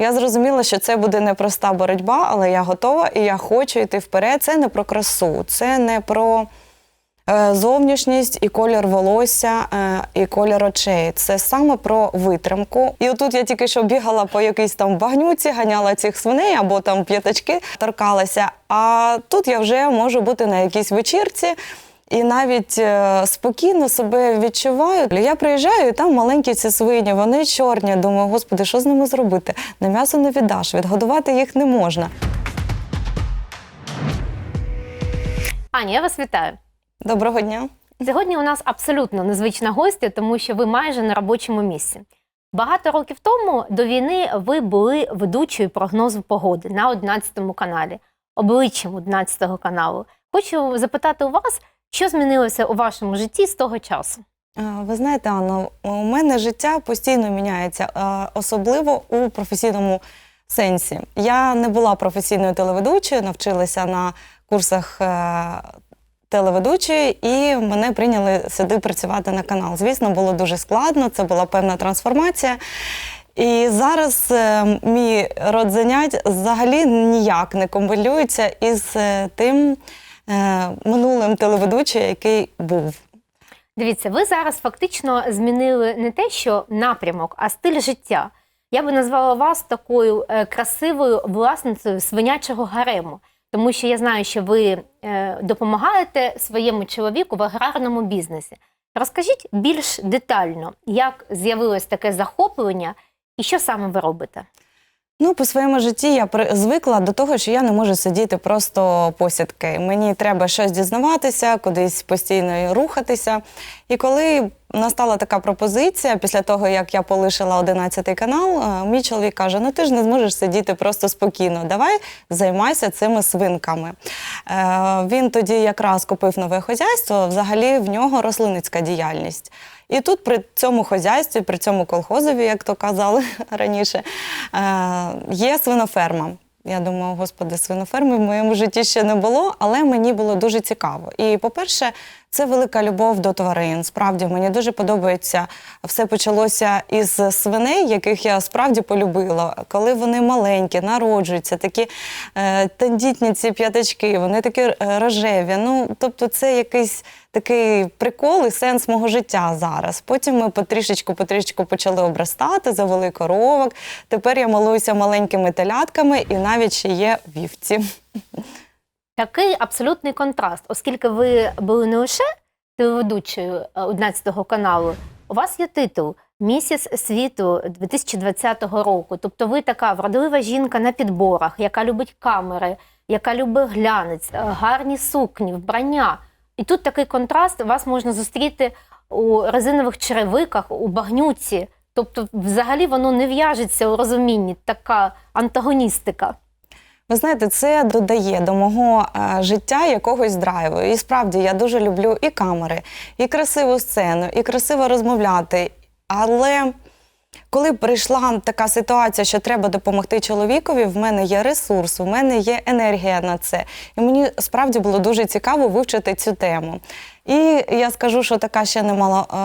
Я зрозуміла, що це буде непроста боротьба, але я готова і я хочу йти вперед. Це не про красу, це не про е, зовнішність і колір волосся, е, і колір очей. Це саме про витримку. І отут я тільки що бігала по якійсь там багнюці, ганяла цих свиней або там п'ятачки торкалася. А тут я вже можу бути на якійсь вечірці. І навіть е, спокійно себе відчуваю. Я приїжджаю, і там маленькі ці свині, вони чорні. Думаю, господи, що з ними зробити? На м'ясо не віддаш, відгодувати їх не можна. Аня, я вас вітаю. Доброго дня. Сьогодні у нас абсолютно незвична гостя, тому що ви майже на робочому місці. Багато років тому до війни ви були ведучою прогнозу погоди на 11 каналі, обличчям 11 каналу. Хочу запитати у вас, що змінилося у вашому житті з того часу? Ви знаєте, Анна, у мене життя постійно міняється, особливо у професійному сенсі. Я не була професійною телеведучою, навчилася на курсах е, телеведучої, і мене прийняли сюди працювати на канал. Звісно, було дуже складно, це була певна трансформація. І зараз е, мій род занять взагалі ніяк не комбінується із е, тим минулим телеведучим, який був. Дивіться, ви зараз фактично змінили не те, що напрямок, а стиль життя. Я би назвала вас такою е, красивою власницею свинячого гарему, тому що я знаю, що ви е, допомагаєте своєму чоловіку в аграрному бізнесі. Розкажіть більш детально, як з'явилось таке захоплення і що саме ви робите? Ну, по своєму житті я звикла до того, що я не можу сидіти просто посідки. Мені треба щось дізнаватися, кудись постійно рухатися. І коли настала така пропозиція, після того як я полишила 11 канал, е, мій чоловік каже: Ну ти ж не зможеш сидіти просто спокійно. Давай займайся цими свинками. Е, Він тоді якраз купив нове хозяйство. Взагалі в нього рослинницька діяльність. І тут при цьому хозяйстві, при цьому колхозові, як то казали раніше, е, є свиноферма. Я думаю, господи, свиноферми в моєму житті ще не було, але мені було дуже цікаво. І, по-перше, це велика любов до тварин. Справді мені дуже подобається. Все почалося із свиней, яких я справді полюбила. Коли вони маленькі, народжуються, такі е, тендітні ці п'ятачки, вони такі е, рожеві. Ну, тобто, це якийсь такий прикол і сенс мого життя зараз. Потім ми потрішечку, потрішечку почали обростати, завели коровок. Тепер я малуюся маленькими телятками і навіть ще є вівці. Такий абсолютний контраст, оскільки ви були не лише телеведучою е, 11 каналу, у вас є титул Місіс світу 2020 року. Тобто ви така вродлива жінка на підборах, яка любить камери, яка любить глянець, е, гарні сукні, вбрання. І тут такий контраст вас можна зустріти у резинових черевиках, у багнюці. Тобто, взагалі воно не в'яжеться у розумінні, така антагоністика. Ви знаєте, це додає до мого е, життя якогось драйву. І справді я дуже люблю і камери, і красиву сцену, і красиво розмовляти. Але коли прийшла така ситуація, що треба допомогти чоловікові, в мене є ресурс, в мене є енергія на це. І мені справді було дуже цікаво вивчити цю тему. І я скажу, що така ще немало е,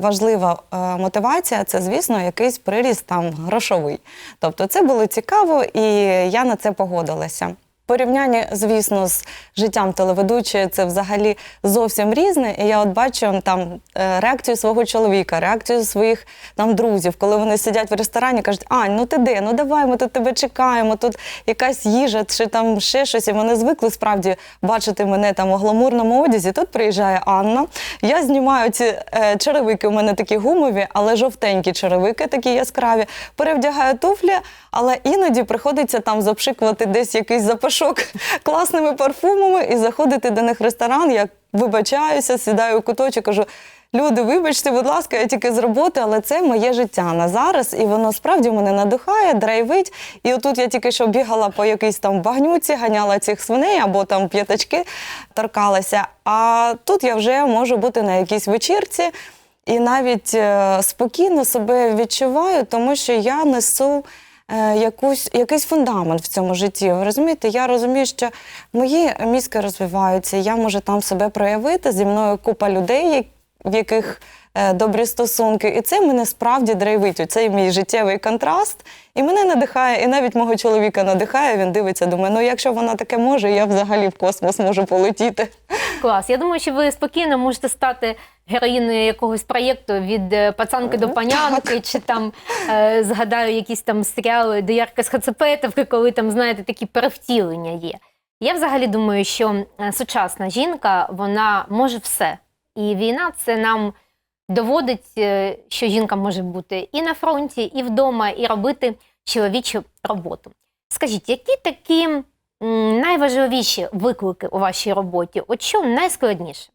важлива е, мотивація це, звісно, якийсь приріст там грошовий. Тобто, це було цікаво, і я на це погодилася. Порівняння, звісно, з життям телеведучої це взагалі зовсім різне. І я от бачу там е, реакцію свого чоловіка, реакцію своїх там друзів, коли вони сидять в ресторані, кажуть, Ань, ну ти де? Ну давай, ми тут тебе чекаємо, тут якась їжа чи там ще щось. І вони звикли справді бачити мене там у гламурному одязі. Тут приїжджає Анна. Я знімаю ці е, черевики. У мене такі гумові, але жовтенькі черевики, такі яскраві. Перевдягаю туфлі, але іноді приходиться там запшикувати десь якийсь запашок класними парфумами і заходити до них в ресторан. Я вибачаюся, сідаю у куточок, кажу. Люди, вибачте, будь ласка, я тільки з роботи, але це моє життя на зараз, і воно справді мене надихає, драйвить. І отут я тільки що бігала по якійсь там багнюці, ганяла цих свиней або там п'ятачки торкалася. А тут я вже можу бути на якійсь вечірці і навіть е, спокійно себе відчуваю, тому що я несу. Е, Якусь, якийсь фундамент в цьому житті. Розумієте, я розумію, що мої мізки розвиваються, я можу там себе проявити. Зі мною купа людей, в яких добрі стосунки. І це мене справді драйвить. Цей мій життєвий контраст. І мене надихає, і навіть мого чоловіка надихає. Він дивиться, думає, ну якщо вона таке може, я взагалі в космос можу полетіти. Клас. Я думаю, що ви спокійно можете стати героїною якогось проєкту від е, пацанки до панянки, чи там е, згадаю якісь там серіали Доярка з Хацепетовки, коли там, знаєте, такі перевтілення є. Я взагалі думаю, що е, сучасна жінка вона може все. І війна це нам доводить, е, що жінка може бути і на фронті, і вдома, і робити чоловічу роботу. Скажіть, які такі найважливіші виклики у вашій роботі? От що найскладніше?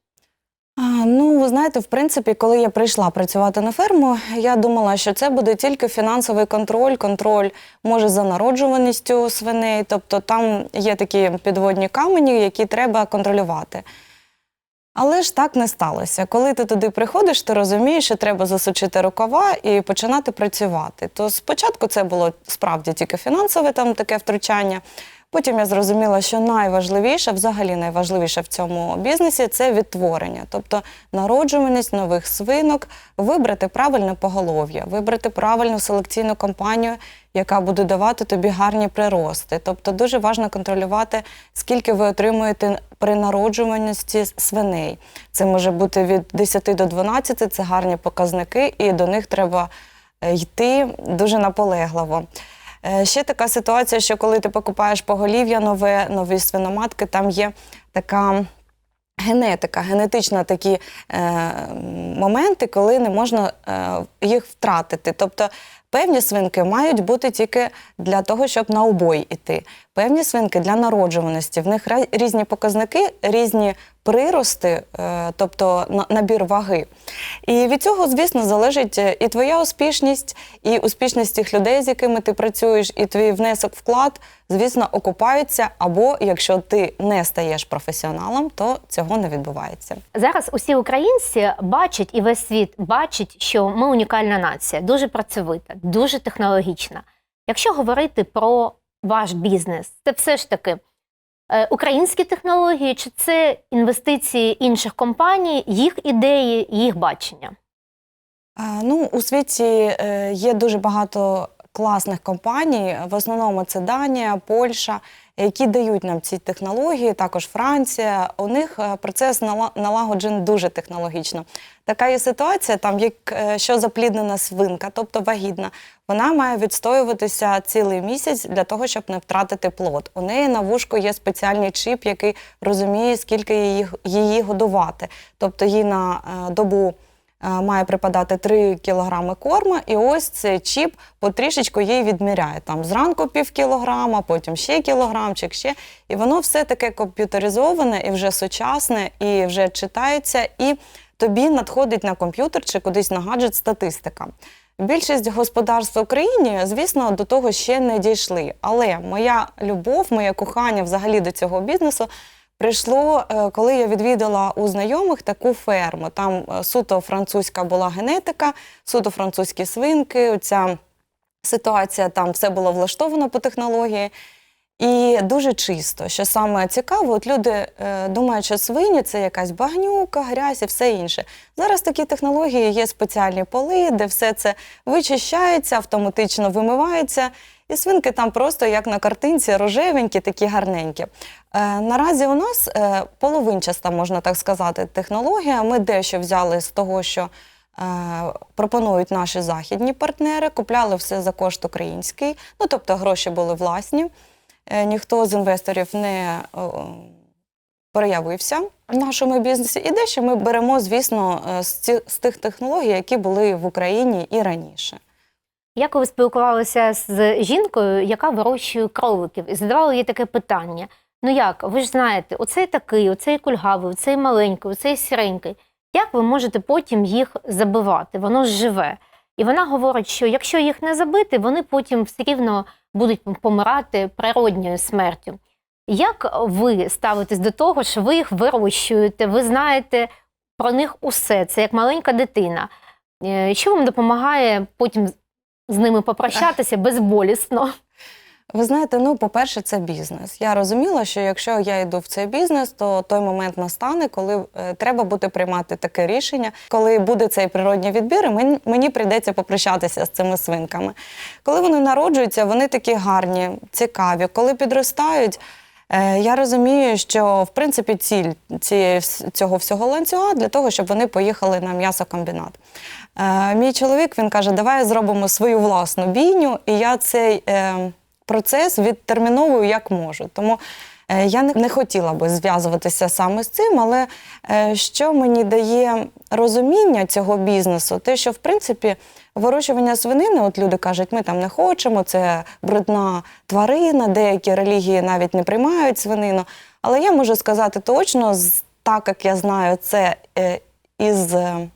Ну, ви знаєте, в принципі, коли я прийшла працювати на ферму, я думала, що це буде тільки фінансовий контроль, контроль може за народжуваністю свиней. Тобто там є такі підводні камені, які треба контролювати. Але ж так не сталося. Коли ти туди приходиш, ти розумієш, що треба засучити рукава і починати працювати. То спочатку це було справді тільки фінансове там таке втручання. Потім я зрозуміла, що найважливіше, взагалі найважливіше в цьому бізнесі це відтворення, тобто народжуваність нових свинок, вибрати правильне поголов'я, вибрати правильну селекційну компанію, яка буде давати тобі гарні прирости. Тобто дуже важливо контролювати, скільки ви отримуєте при народжуваності свиней. Це може бути від 10 до 12, це гарні показники, і до них треба е, йти дуже наполегливо. Е, Ще така ситуація, що коли ти покупаєш поголів'я нове, нові свиноматки, там є така генетика, генетично такі е, моменти, коли не можна е, їх втратити. Тобто певні свинки мають бути тільки для того, щоб на обой іти. Певні свинки для народжуваності. В них різні показники, різні прирости, е, тобто на- набір ваги. І від цього, звісно, залежить е, і твоя успішність, і успішність тих людей, з якими ти працюєш, і твій внесок вклад, звісно, окупаються. Або якщо ти не стаєш професіоналом, то цього не відбувається. Зараз усі українці бачать і весь світ бачить, що ми унікальна нація, дуже працьовита, дуже технологічна. Якщо говорити про ваш бізнес, це все ж таки е, українські технології, чи це інвестиції інших компаній, їх ідеї, їх бачення? Ну, у світі е, є дуже багато класних компаній. В основному це Данія, Польща, які дають нам ці технології, також Франція. У них е, процес нала- налагоджений дуже технологічно. Така є ситуація, там як е, запліднена свинка, тобто вагітна, вона має відстоюватися цілий місяць для того, щоб не втратити плод. У неї на вушку є спеціальний чіп, який розуміє, скільки її, її годувати. Тобто їй на е, добу має припадати 3 кілограми корму, і ось цей чіп потрішечку їй відміряє. Там зранку пів кілограма, потім ще кілограмчик, ще. І воно все таке комп'ютеризоване і вже сучасне, і вже читається, і тобі надходить на комп'ютер чи кудись на гаджет статистика. Більшість господарств Україні, звісно, до того ще не дійшли. Але моя любов, моє кохання взагалі до цього бізнесу прийшло, е, коли я відвідала у знайомих таку ферму. Там е, суто французька була генетика, суто французькі свинки. Оця ситуація там все було влаштовано по технології. І дуже чисто, що саме цікаво, от люди е, думають, що свині це якась багнюка, грязь і все інше. Зараз такі технології є спеціальні поли, де все це вичищається, автоматично вимивається. І свинки там просто як на картинці, рожевенькі, такі гарненькі. Е, наразі у нас е, половинчаста, можна так сказати, технологія. Ми дещо взяли з того, що е, пропонують наші західні партнери, купляли все за кошт український, ну тобто гроші були власні. Е, ніхто з інвесторів не о, проявився в нашому бізнесі. І дещо ми беремо, звісно, е, з, ці, з тих технологій, які були в Україні і раніше. Як ви спілкувалися з жінкою, яка вирощує кроликів, і задавали їй таке питання: ну як, ви ж знаєте, оцей такий, оцей кульгавий, оцей маленький, оцей сіренький. Як ви можете потім їх забивати? Воно живе. І вона говорить, що якщо їх не забити, вони потім все рівно будуть помирати природньою смертю. Як ви ставитесь до того, що ви їх вирощуєте, ви знаєте про них усе, це як маленька дитина. Е, Що вам допомагає потім з ними попрощатися безболісно? Ви знаєте, ну, по-перше, це бізнес. Я розуміла, що якщо я йду в цей бізнес, то той момент настане, коли е, треба буде приймати таке рішення, коли буде цей природній відбір, і мені, мені прийдеться попрощатися з цими свинками. Коли вони народжуються, вони такі гарні, цікаві. Коли підростають, я розумію, що в принципі ціль цієї, цього всього ланцюга для того, щоб вони поїхали на м'ясокомбінат. Е, мій чоловік він каже: давай зробимо свою власну бійню, і я цей е, процес відтерміновую як можу. Тому е, я не, хотіла би зв'язуватися саме з цим, але е, що мені дає розуміння цього бізнесу, те, що в принципі вирощування свинини, от люди кажуть, ми там не хочемо, це брудна тварина, деякі релігії навіть не приймають свинину. Але я можу сказати точно, так як я знаю це е, із. е,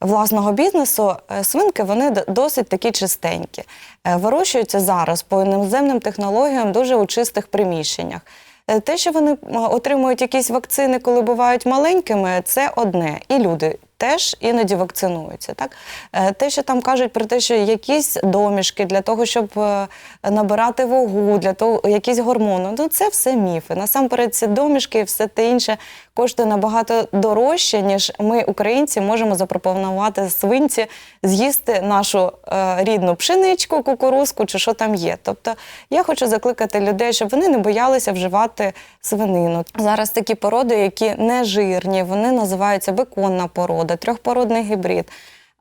власного бізнесу е, свинки вони досить такі чистенькі. Е, Вирощуються зараз по іноземним технологіям дуже у чистих приміщеннях. Е, Те, що вони отримують якісь вакцини, коли бувають маленькими, це одне. І люди теж іноді вакцинуються. Так? Е, Те, що там кажуть про те, що якісь домішки для того, щоб е, набирати вагу, для того, якісь гормони, ну це все міфи. Насамперед, ці домішки і все те інше коштує набагато дорожче, ніж ми, українці, можемо запропонувати свинці з'їсти нашу е, рідну пшеничку, кукурузку чи що там є. Тобто я хочу закликати людей, щоб вони не боялися вживати свинину. Зараз такі породи, які не жирні, вони називаються беконна порода, трьохпородний гібрид.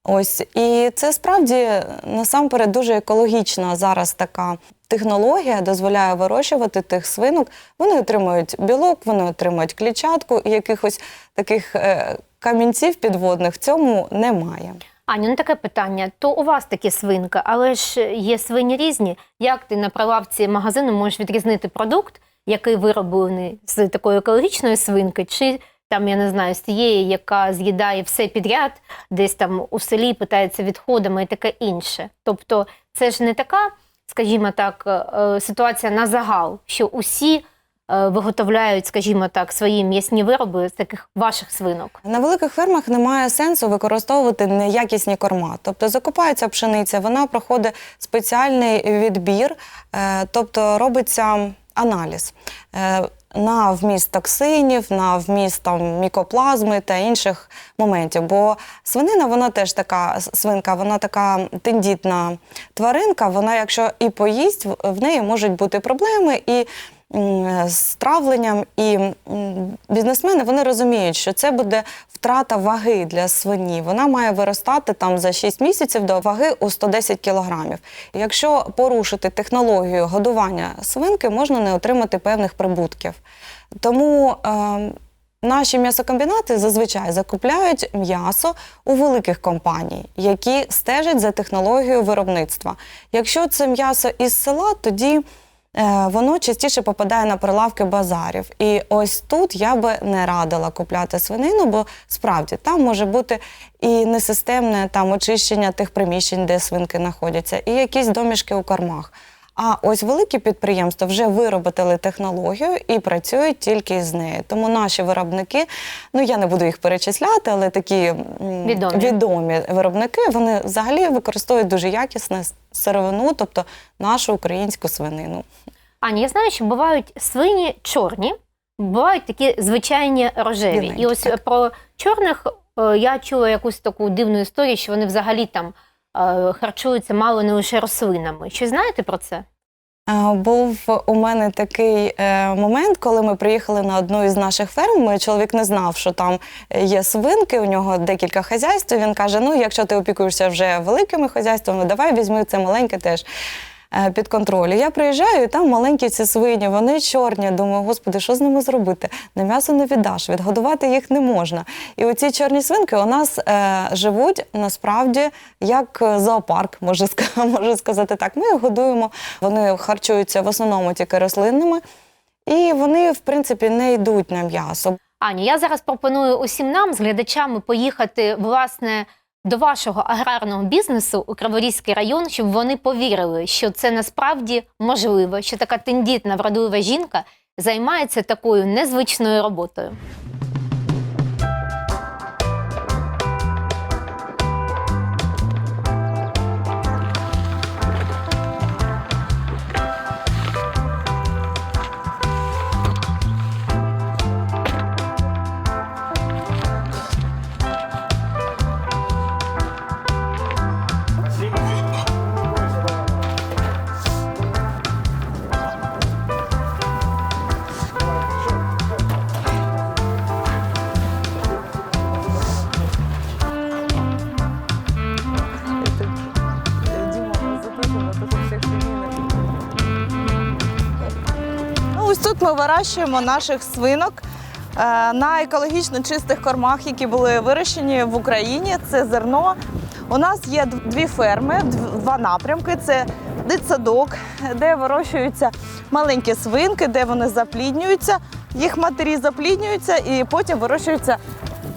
Ось і це справді насамперед дуже екологічна зараз така технологія, дозволяє вирощувати тих свинок. Вони отримують білок, вони отримують клітчатку, і якихось таких е, камінців підводних в цьому немає. Аню, ну таке питання. То у вас такі свинки, але ж є свині різні. Як ти на прилавці магазину можеш відрізнити продукт, який вироблений з такої екологічної свинки, чи там, я не знаю, з тієї, яка з'їдає все підряд, десь там у селі питається відходами і таке інше. Тобто, це ж не така, скажімо так, е, ситуація на загал, що усі е, виготовляють, скажімо так, свої м'ясні вироби з таких ваших свинок. На великих фермах немає сенсу використовувати неякісні корма. Тобто закупається пшениця, вона проходить спеціальний відбір, е, тобто робиться аналіз. На вміст токсинів, на вміст там, мікоплазми та інших моментів. Бо свинина, вона теж така свинка, вона така тендітна тваринка. Вона, якщо і поїсть, в- неї можуть бути проблеми і з травленням. І бізнесмени вони розуміють, що це буде втрата ваги для свині. Вона має виростати там за 6 місяців до ваги у 110 кілограмів. Якщо порушити технологію годування свинки, можна не отримати певних прибутків. Тому е, Наші м'ясокомбінати зазвичай закупляють м'ясо у великих компаній, які стежать за технологією виробництва. Якщо це м'ясо із села, тоді воно частіше попадає на прилавки базарів. І ось тут я би не радила купляти свинину, бо справді там може бути і несистемне там очищення тих приміщень, де свинки знаходяться, і якісь домішки у кормах. А ось великі підприємства вже виробили технологію і працюють тільки з нею. Тому наші виробники, ну я не буду їх перечисляти, але такі Відомі. відомі виробники, вони взагалі використовують дуже якісну сировину, тобто нашу українську свинину. Аня, я знаю, що бувають свині чорні, бувають такі звичайні рожеві. Біленькі, І ось так. про чорних е, я чула якусь таку дивну історію, що вони взагалі там харчуються мало не лише рослинами. Чи знаєте про це? Був у мене такий е, момент, коли ми приїхали на одну із наших ферм. Чоловік не знав, що там є свинки, у нього декілька хазяйств. Він каже: ну, якщо ти опікуєшся вже великими хазяйствами, давай візьми це маленьке теж. Е, Під контроль. Я приїжджаю, і там маленькі ці свині, вони чорні. Думаю, господи, що з ними зробити? На м'ясо не віддаш, відгодувати їх не можна. І оці чорні свинки у нас е, живуть насправді як зоопарк, можу, можу сказати так. Ми їх годуємо, вони харчуються в основному тільки рослинними, і вони, в принципі, не йдуть на м'ясо. Аня, я зараз пропоную усім нам з глядачами поїхати власне до вашого аграрного бізнесу у Криворізький район, щоб вони повірили, що це насправді можливо, що така тендітна вродлива жінка займається такою незвичною роботою. Тут ми вирощуємо наших свинок е, на екологічно чистих кормах, які були вирощені в Україні. Це зерно. У нас є дві ферми, два напрямки. Це дитсадок, де вирощуються маленькі свинки, де вони запліднюються. Їх матері запліднюються і потім вирощуються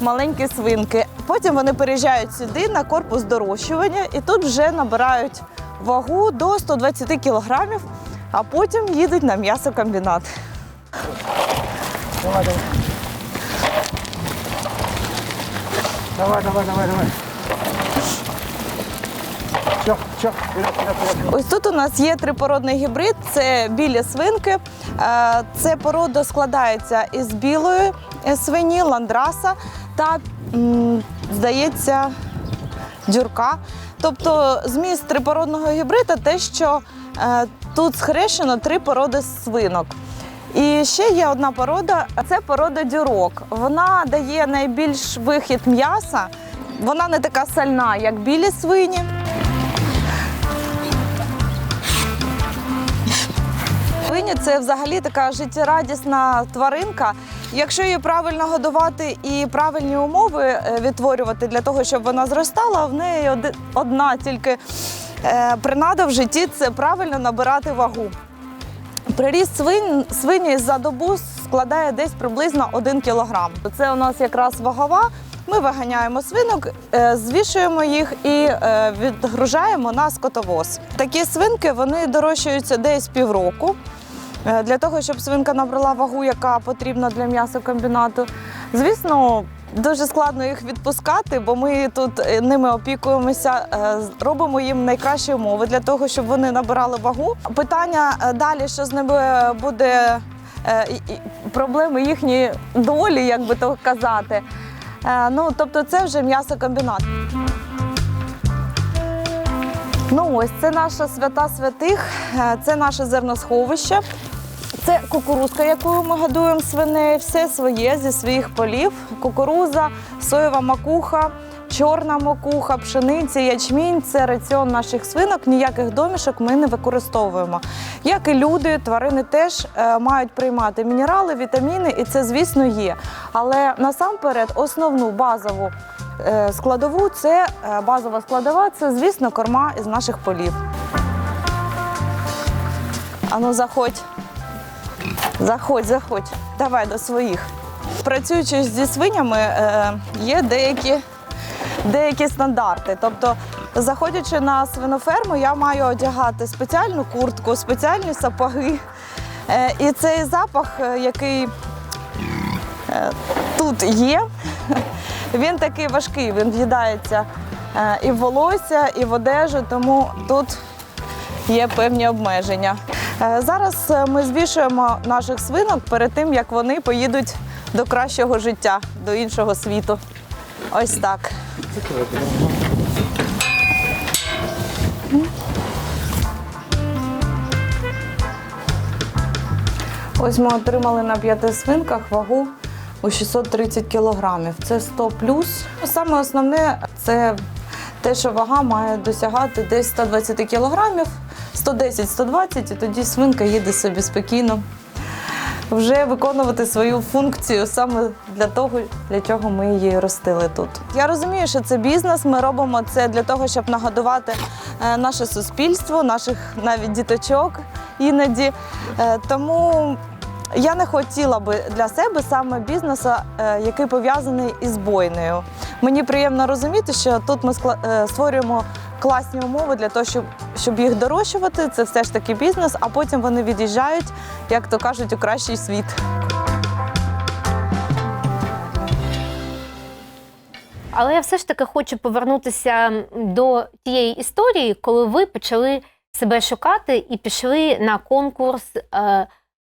маленькі свинки. Потім вони переїжджають сюди на корпус дорощування і тут вже набирають вагу до 120 кілограмів, а потім їдуть на м'ясокомбінат. Давай, давай. Давай, давай, давай, давай. Все, все, вперед, вперед, вперед. Ось тут у нас є трипородний гібрид, це білі свинки. Е, Це порода складається із білої свині, ландраса та, здається, дюрка. Тобто зміст трипородного гібрида те, що е, тут схрещено три породи свинок. І ще є одна порода це порода дюрок. Вона дає найбільш вихід м'яса. Вона не така сальна, як білі свині. Свині це взагалі така життєрадісна тваринка. Якщо її правильно годувати і правильні умови е, відтворювати для того, щоб вона зростала, в неї одна тільки принада в житті це правильно набирати вагу. Приріст свинь, свині за добу складає десь приблизно 1 кілограм. Це у нас якраз вагова. Ми виганяємо свинок, е, звішуємо їх і е, відгружаємо на скотовоз. Такі свинки вони дорощуються десь півроку. Е, Для того, щоб свинка набрала вагу, яка потрібна для м'ясокомбінату. Звісно, дуже складно їх відпускати, бо ми тут е, ними опікуємося, е, робимо їм найкращі умови для того, щоб вони набирали вагу. Питання е, далі, що з ними буде проблеми їхньої долі, як би то казати. Ну, тобто, це вже м'ясокомбінат. Ну ось це наша свята святих, це наше зерносховище. Це кукурузка, якою ми годуємо свиней, все своє зі своїх полів. Кукуруза, соєва макуха, чорна макуха, пшениця, ячмінь це раціон наших свинок. Ніяких домішок ми не використовуємо. Як і люди, тварини теж е, мають приймати мінерали, вітаміни, і це, звісно, є. Але насамперед основну базову е, складову це е, базова складова, це, звісно, корма із наших полів. Ану, заходь. Заходь, заходь, давай до своїх. Працюючи зі свинями, е, є деякі, деякі стандарти. Тобто, заходячи на свиноферму, я маю одягати спеціальну куртку, спеціальні сапоги. Е, і цей запах, е, який тут є, він такий важкий, він в'їдається і в волосся, і в одежу, тому тут є певні обмеження. Е, Зараз е, ми звішуємо наших свинок перед тим, як вони поїдуть до кращого життя, до іншого світу. Ось так. Ось ми отримали на п'яти свинках вагу у 630 кілограмів. Це 100 плюс. Саме основне це те, що вага має досягати десь 120 кілограмів, 110-120, і тоді свинка їде собі спокійно. Вже виконувати свою функцію саме для того, для чого ми її ростили тут. Я розумію, що це бізнес. Ми робимо це для того, щоб нагодувати е, наше суспільство, наших навіть діточок іноді. Е, Тому я не хотіла би для себе саме бізнесу, е, який пов'язаний із бойнею. Мені приємно розуміти, що тут ми створюємо класні умови для того, щоб, щоб їх дорощувати. Це все ж таки бізнес, а потім вони від'їжджають, як то кажуть, у кращий світ. Але я все ж таки хочу повернутися до тієї історії, коли ви почали себе шукати і пішли на конкурс е,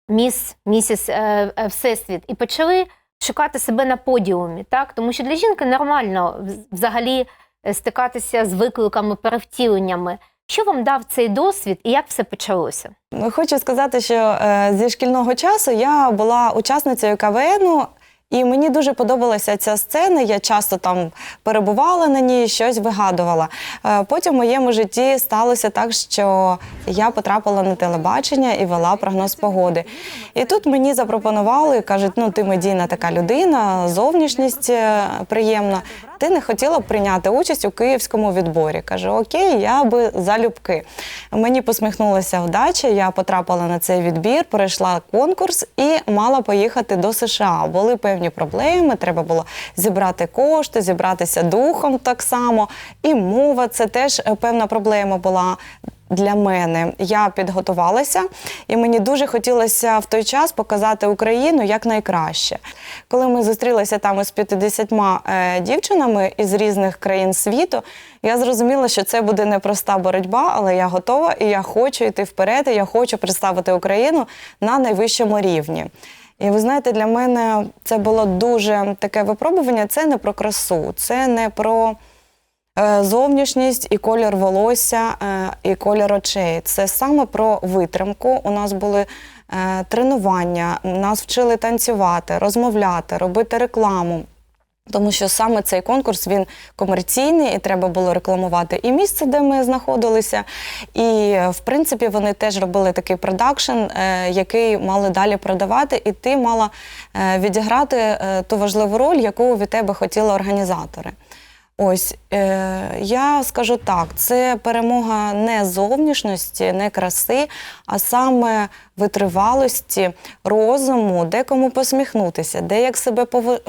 Міс Місіс е, е, Всесвіт і почали шукати себе на подіумі, так? Тому що для жінки нормально взагалі стикатися з викликами, перевтіленнями. Що вам дав цей досвід і як все почалося? Хочу сказати, що е, зі шкільного часу я була учасницею КВНу І мені дуже подобалася ця сцена. Я часто там перебувала на ній, щось вигадувала. Е, Потім в моєму житті сталося так, що я потрапила на телебачення і вела прогноз погоди. І тут мені запропонували, кажуть, ну ти медійна така людина, зовнішність е, приємна. Ти не хотіла б прийняти участь у київському відборі. Каже, окей, я би залюбки. Мені посміхнулася вдача. Я потрапила на цей відбір, пройшла конкурс і мала поїхати до США. Були певні проблеми. Треба було зібрати кошти, зібратися духом так само. І мова це теж е, певна проблема була. Для мене я підготувалася, і мені дуже хотілося в той час показати Україну як найкраще. Коли ми зустрілися там із 50 е, дівчинами із різних країн світу, я зрозуміла, що це буде непроста боротьба, але я готова і я хочу йти вперед, і я хочу представити Україну на найвищому рівні. І ви знаєте, для мене це було дуже таке випробування. Це не про красу, це не про зовнішність і колір волосся, е, і колір очей. Це саме про витримку. У нас були е, тренування, нас вчили танцювати, розмовляти, робити рекламу. Тому що саме цей конкурс він комерційний, і треба було рекламувати і місце, де ми знаходилися. І е, в принципі вони теж робили такий продакшн, е, який мали далі продавати, і ти мала е, відіграти е, ту важливу роль, яку від тебе хотіли організатори. Ось е, я скажу так: це перемога не зовнішності, не краси, а саме витривалості, розуму, де кому посміхнутися, де як себе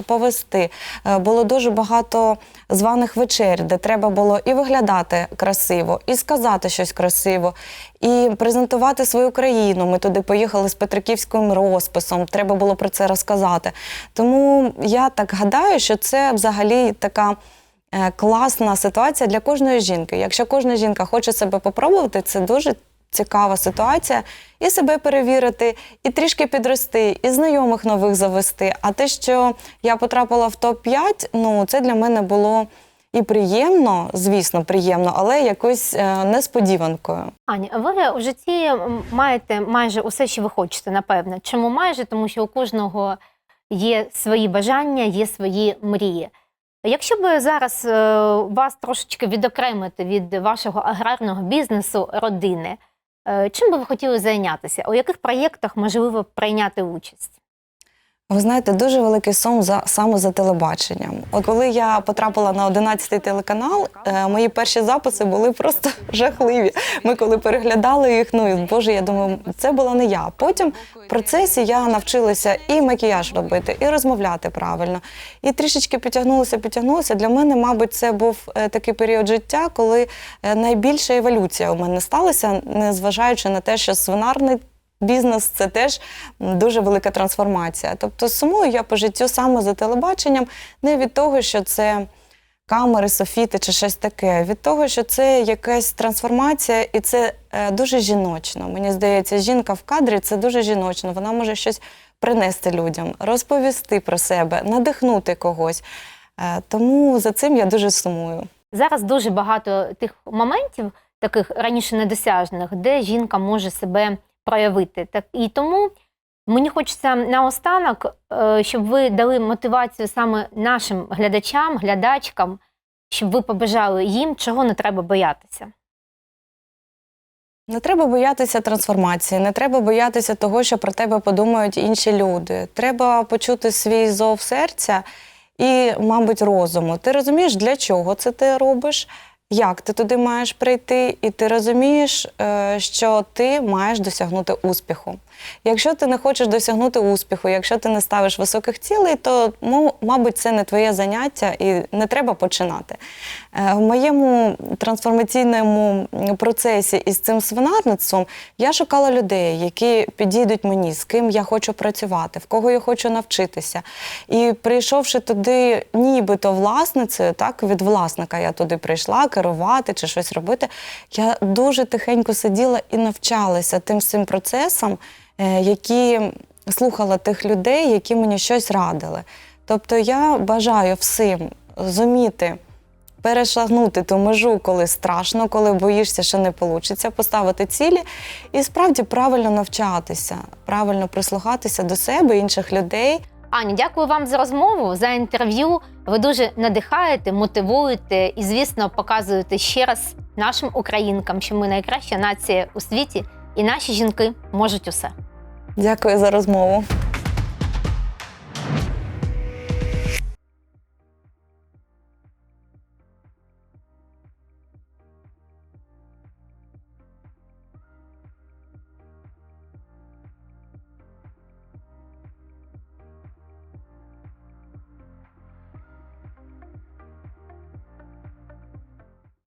повести. Е, було дуже багато званих вечер, де треба було і виглядати красиво, і сказати щось красиво, і презентувати свою країну. Ми туди поїхали з Петриківським розписом. Треба було про це розказати. Тому я так гадаю, що це взагалі така класна ситуація для кожної жінки. Якщо кожна жінка хоче себе попробувати, це дуже цікава ситуація. І себе перевірити, і трішки підрости, і знайомих нових завести. А те, що я потрапила в топ-5, ну це для мене було і приємно, звісно, приємно, але якось е, несподіванкою. Аня, ви в житті маєте майже усе, що ви хочете, напевно. Чому майже? Тому що у кожного є свої бажання, є свої мрії. Якщо б зараз е, вас трошечки відокремити від вашого аграрного бізнесу, родини, е, чим би ви хотіли зайнятися? У яких проєктах можливо прийняти участь? Ви знаєте, дуже великий сум за саме за телебаченням. От коли я потрапила на 11-й телеканал, е, мої перші записи були просто жахливі. Ми коли переглядали їх, ну і, боже, я думаю, це була не я. Потім в процесі я навчилася і макіяж робити, і розмовляти правильно. І трішечки підтягнулася, підтягнулася. Для мене, мабуть, це був е, такий період життя, коли е, найбільша еволюція у мене сталася, незважаючи на те, що свинарний бізнес це теж дуже велика трансформація. Тобто сумую я по життю саме за телебаченням, не від того, що це камери, софіти чи щось таке, від того, що це якась трансформація, і це е, дуже жіночно. Мені здається, жінка в кадрі це дуже жіночно. Вона може щось принести людям, розповісти про себе, надихнути когось. Е, тому за цим я дуже сумую. Зараз дуже багато тих моментів, таких раніше недосяжних, де жінка може себе проявити. Так і тому мені хочеться наостанок, е, щоб ви дали мотивацію саме нашим глядачам, глядачкам, щоб ви побажали їм, чого не треба боятися. Не треба боятися трансформації, не треба боятися того, що про тебе подумають інші люди. Треба почути свій зов серця і, мабуть, розуму. Ти розумієш, для чого це ти робиш, як ти туди маєш прийти, і ти розумієш, е, що ти маєш досягнути успіху. Якщо ти не хочеш досягнути успіху, якщо ти не ставиш високих цілей, то ну, мабуть, це не твоє заняття і не треба починати. Е, В моєму трансформаційному процесі із цим свинарництвом я шукала людей, які підійдуть мені, з ким я хочу працювати, в кого я хочу навчитися. І прийшовши туди, нібито власницею, так від власника я туди прийшла керувати чи щось робити. Я дуже тихенько сиділа і навчалася тим цим процесом, е, які слухала тих людей, які мені щось радили. Тобто я бажаю всім зуміти перешагнути ту межу, коли страшно, коли боїшся, що не вийде, поставити цілі і справді правильно навчатися, правильно прислухатися до себе, інших людей. Аня, дякую вам за розмову, за інтерв'ю. Ви дуже надихаєте, мотивуєте і, звісно, показуєте ще раз нашим українкам, що ми найкраща нація у світі, і наші жінки можуть усе. Дякую за розмову.